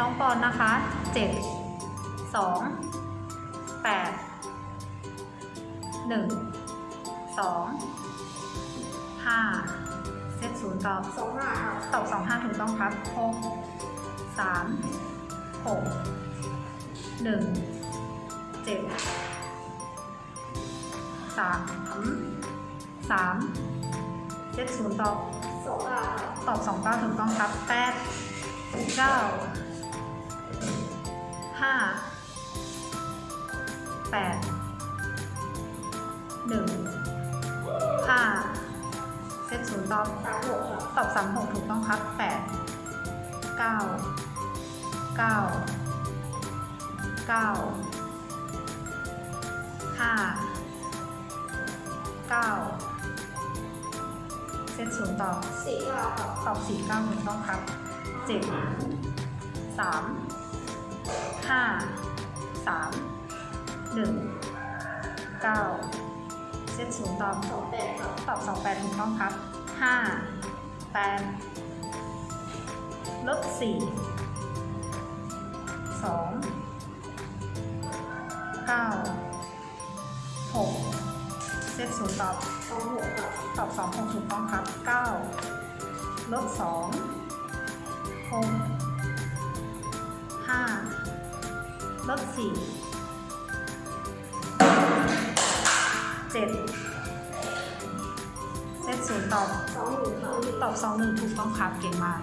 น้องปอนนะคะเจ็ดสองแปดหนึ่งสองห้าเซตศูนย์ตอบสองห้าครับตอบสองห้าถูกต้องครับหกสามหกหนึ่งเจ็ดสามสามเจ็ดศูนย์ตอบสองห้าครับตอบสองเก้าถูกต้องครับแปดเก้าห้า แปดหนึ่งห้าเซตศูนย์ตอบตอบสามหกถูกต้องครับแปดเก้าเก้าเก้าห้าเก้าเซตศูนย์ตอบสี่เก้าครับตอบสี่เก้าถูกต้องครับเจ็ดสามห้าสาม หนึ่งเก้าเซตศูนย์ตอบสองแปดตอบสองแปดถูกต้องครับห้าแปดลบสี่สองเก้าหกเซตศูนย์ตอบสองหกตอบสองหกถูกต้องครับเก้าลบสองหกห้าลบสี่ จ็ดเซตศูนย์ตอบสองหนึ่งครับตอบสองหนึ่งถูกต้องครับเก่งมาก